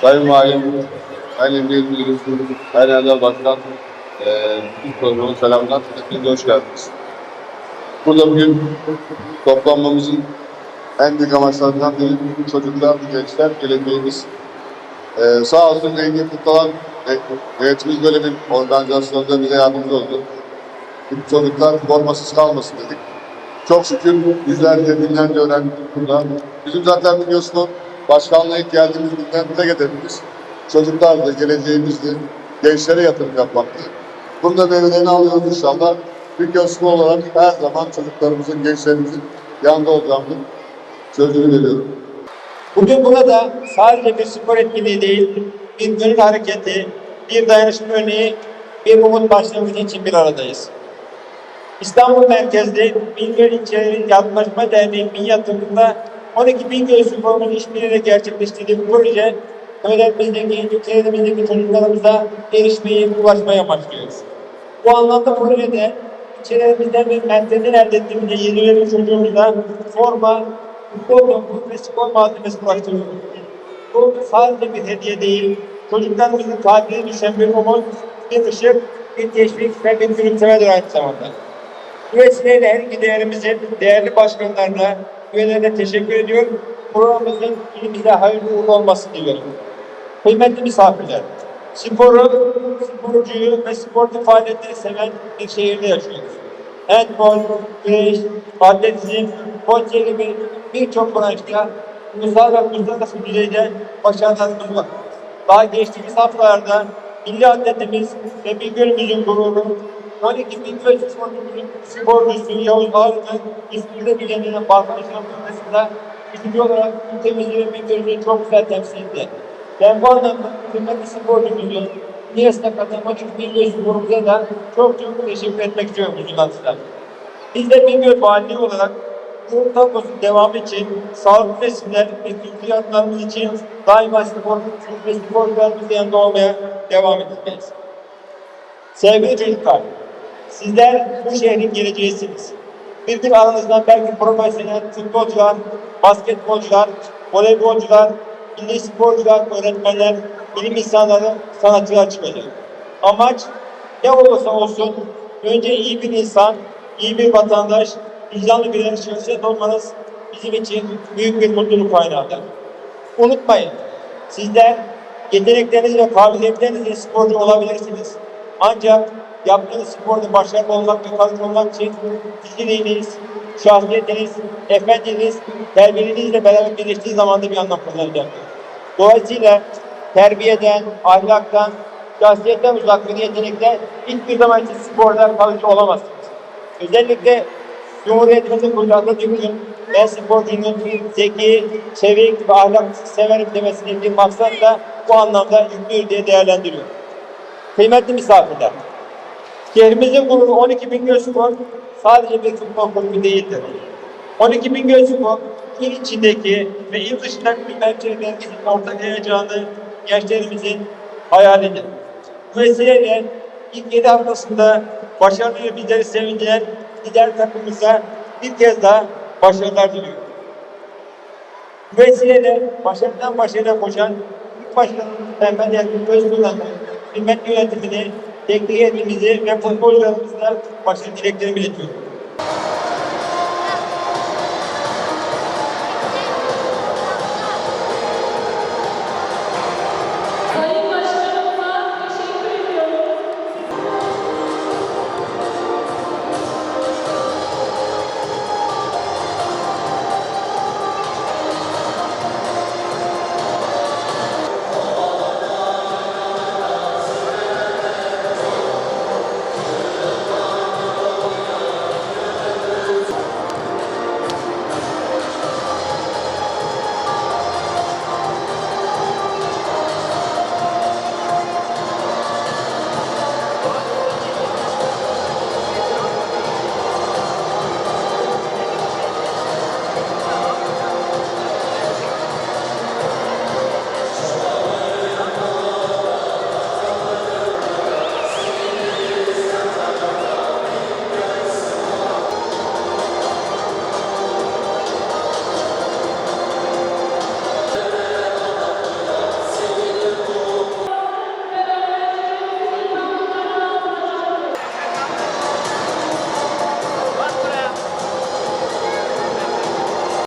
Sayın Valim, Sayın Emniyet Müdürü, Sayın Erdal Başkan, eee ilk programı selamlar. Hepinize hoş geldiniz. Burada bugün toplanmamızın en büyük amaçlarından biri çocuklar, gençler, geleceğimiz. Eee sağ olsun Engin Kutlalan ve yönetimiz böyle bir organizasyonda bize yardımcı oldu. Bu çocuklar formasız kalmasın dedik. Çok şükür yüzlerce, binlerce öğrenci burada. Bizim zaten biliyorsunuz başkanlığa ilk geldiğimiz günden tek hedefimiz çocuklardı, geleceğimizdi, gençlere yatırım yapmaktı. Bunu da meyvelerini alıyoruz inşallah. Bir köşkü olarak her zaman çocuklarımızın, gençlerimizin yanında olacağımızın sözünü veriyorum. Bugün burada sadece bir spor etkinliği değil, bir gönül hareketi, bir dayanışma örneği, bir umut başlangıcı için bir aradayız. İstanbul merkezli Bingöl İlçeleri Yardımlaşma Derneği minyatüründe 12 Bingöl sporunun işbirliğiyle gerçekleştirdiği bu proje, köylerimizdeki, ilçelerimizdeki çocuklarımıza erişmeyi, ulaşmayı amaçlıyoruz. Bu anlamda projede ilçelerimizden ve merkezden elde ettiğimiz 20 çocuğumuza forma, futbol ve spor malzemesi ulaştırıyoruz. Bu sadece bir hediye değil, çocuklarımızın kalbine düşen bir umut, bir ışık, bir teşvik ve bir gülümsemedir aynı zamanda. Bu vesileyle her iki değerimizin değerli başkanlarına, üyelerine teşekkür ediyorum. Programımızın ilimize hayırlı uğurlu olmasını diliyorum. Kıymetli misafirler, sporu, sporcuyu ve sportif faaliyetleri seven bir şehirde yaşıyoruz. Handball, güreş, atletizm, bocce gibi birçok branşta ulusal ve uluslararası düzeyde başarılarımız var. Daha geçtiğimiz haftalarda milli atletimiz ve Bingöl'ümüzün gururu 12 Bingöl sporcumuzun sporcusu Yavuz Ağrı'nın İzmir'de düzenlenen Balkan Şampiyonası'nda ikinci olarak ülkemizi ve Bingöl'ümüzü çok güzel temsil etti. Ben bu anlamda kıymetli sporcumuzun Niyes'te katılan 12 Bingöl sporumuza da çok çok teşekkür etmek istiyorum size. Biz de Bingöl Valiliği olarak bu tablosun devamı için sağlıklı resimler ve kültür yardımlarımız için daima spor ve sporcularımızın yanında olmaya devam edeceğiz. Sevgili çocuklar, sizler bu şehrin geleceğisiniz. Bir gün aranızdan belki profesyonel futbolcular, basketbolcular, voleybolcular, milli sporcular, öğretmenler, bilim insanları, sanatçılar çıkacak. Amaç ne olursa olsun önce iyi bir insan, iyi bir vatandaş, vicdanlı bir şahsiyet olmanız bizim için büyük bir mutluluk kaynağıdır. Unutmayın, sizler yetenekleriniz ve kabiliyetlerinizle sporcu olabilirsiniz. Ancak yaptığınız sporda başarılı olmak ve kalıcı olmak için kişiliğiniz, şahsiyetiniz, efendiniz, terbiyelerinizle beraber birleştiği zaman da bir anlam kazanacaktır. Dolayısıyla terbiyeden, ahlaktan, şahsiyetten uzak bir yetenekle hiçbir zaman için sporda kalıcı olamazsınız. Özellikle Cumhuriyetimizin kurduğu Atatürk'ün ben sporcunun zeki, çevik ve ahlak severim demesinin bir maksatla bu anlamda yüklüyür diye değerlendiriyorum. Kıymetli misafirler, şehrimizin gururu 12 bin spor sadece bir futbol kulübü değildir. 12 bin spor il içindeki ve il dışındaki bir merkezlerimizin ortak heyecanı gençlerimizin hayalidir. Bu vesileyle ilk 7 haftasında başarıyla bizleri sevindiren lider takımımıza bir kez daha başarılar diliyorum. Bu vesileyle başarıdan başarıya koşan ilk başkanımız Mehmet Erkin Özgür'den kıymetli yönetimini, teknik heyetimizi ve futbolcularımızla başarı dileklerimi iletiyorum.